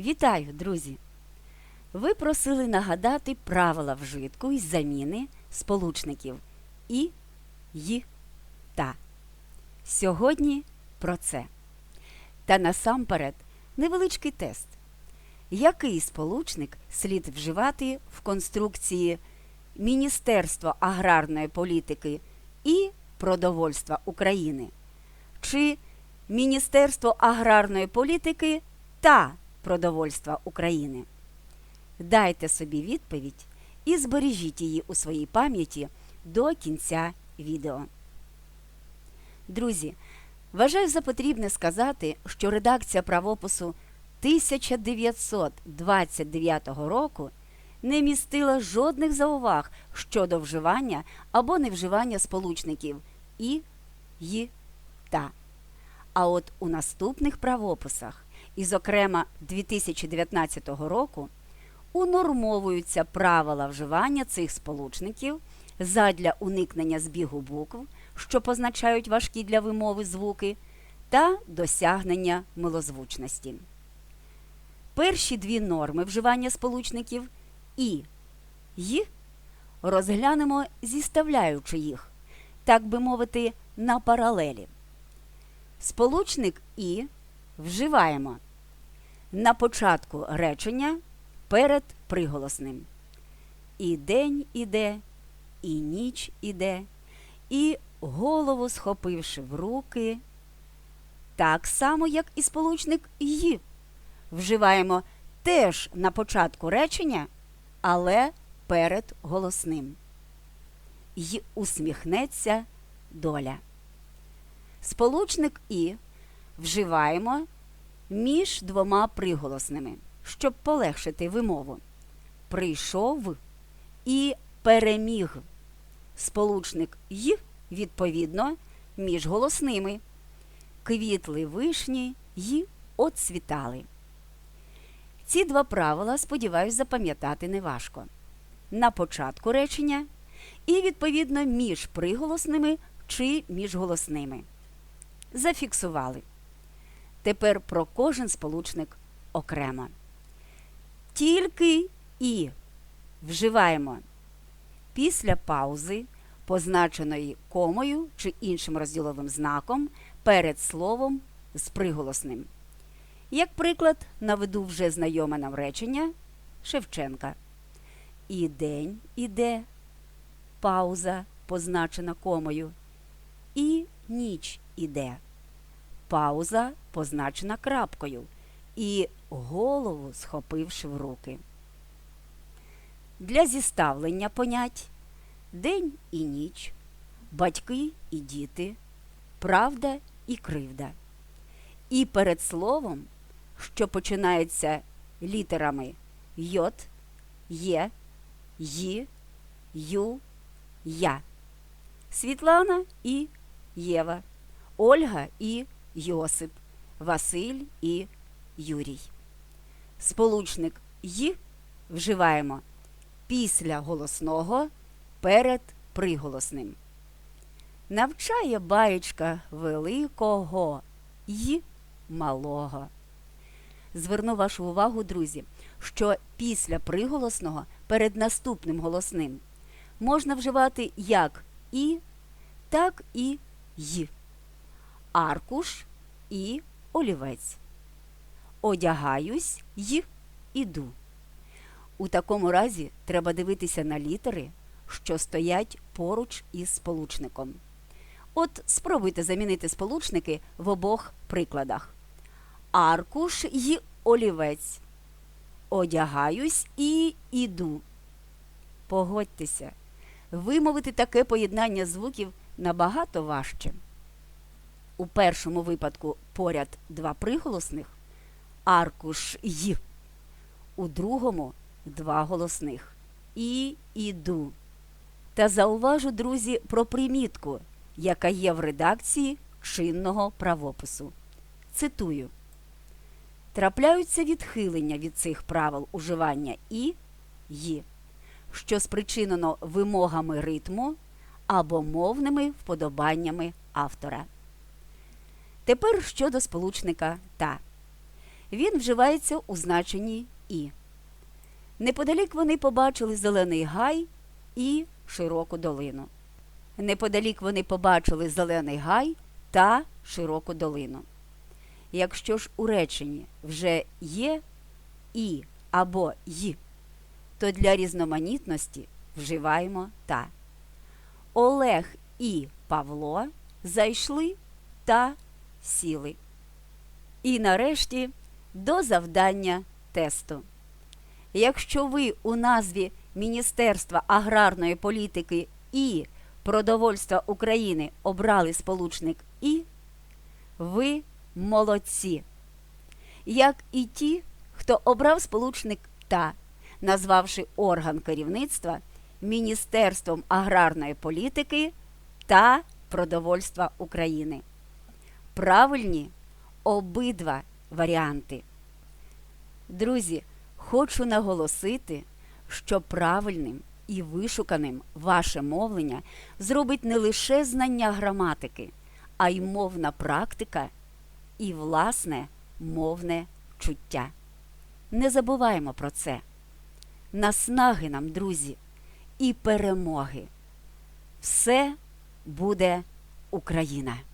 Вітаю, друзі! Ви просили нагадати правила вжитку із заміни сполучників і, й, та. Сьогодні про це. Та насамперед невеличкий тест. Який сполучник слід вживати в конструкції Міністерства аграрної політики і продовольства України? Чи Міністерство аграрної політики та продовольства України? Дайте собі відповідь і збережіть її у своїй пам'яті до кінця відео. Друзі, вважаю за потрібне сказати, що редакція правопису 1929 року не містила жодних зауваг щодо вживання або невживання сполучників і, й, та. А от у наступних правописах, і, зокрема, 2019 року, унормовуються правила вживання цих сполучників задля уникнення збігу букв, що позначають важкі для вимови звуки, та досягнення милозвучності. Перші дві норми вживання сполучників і й розглянемо зіставляючи їх, так би мовити, на паралелі. Сполучник і вживаємо на початку речення перед приголосним. І день іде, і ніч іде, і голову схопивши в руки, так само, як і сполучник «й». Вживаємо теж на початку речення, але перед голосним. Й усміхнеться доля. Сполучник і вживаємо між двома приголосними, щоб полегшити вимову. Прийшов і переміг. Сполучник й, відповідно, між голосними. Квітли вишні й оцвітали. Ці два правила, сподіваюсь, запам'ятати неважко. На початку речення і, відповідно, між приголосними чи між голосними. Зафіксували. Тепер про кожен сполучник окремо. Тільки і вживаємо після паузи, позначеної комою чи іншим розділовим знаком перед словом з приголосним. Як приклад, наведу вже знайоме нам речення Шевченка. І день іде, пауза, позначена комою, і ніч іде. Пауза позначена крапкою, і голову схопивши в руки. Для зіставлення понять день і ніч, батьки і діти, правда і кривда. І перед словом, що починається літерами йот, є, ї, ю, я. Світлана і Єва, Ольга і Йосип, Василь і Юрій. Сполучник й вживаємо після голосного перед приголосним. Навчає баєчка великого й малого. Зверну вашу увагу, друзі, що після приголосного перед наступним голосним можна вживати як і, так і й. Аркуш і олівець. Одягаюсь й іду. У такому разі треба дивитися на літери, що стоять поруч із сполучником. От спробуйте замінити сполучники в обох прикладах. Аркуш й олівець. Одягаюсь і іду. Погодьтеся, вимовити таке поєднання звуків набагато важче. У першому випадку поряд два приголосних аркуш й. У другому два голосних і іду. Та зауважу, друзі, про примітку, яка є в редакції чинного правопису. Цитую. Трапляються відхилення від цих правил уживання і й, що спричинено вимогами ритму або мовними вподобаннями автора. Тепер щодо сполучника та. Він вживається у значенні і. Неподалік вони побачили зелений гай і широку долину. Неподалік вони побачили зелений гай та широку долину. Якщо ж у реченні вже є і або й, то для різноманітності вживаємо та. Олег і Павло зайшли та сіли. І нарешті до завдання тесту. Якщо ви у назві Міністерства аграрної політики і продовольства України обрали сполучник І, ви молодці. Як і ті, хто обрав сполучник та, назвавши орган керівництва Міністерством аграрної політики та продовольства України. Правильні обидва варіанти. Друзі, хочу наголосити, що правильним і вишуканим ваше мовлення зробить не лише знання граматики, а й мовна практика і власне мовне чуття. Не забуваємо про це. Наснаги нам, друзі, і перемоги. Все буде Україна!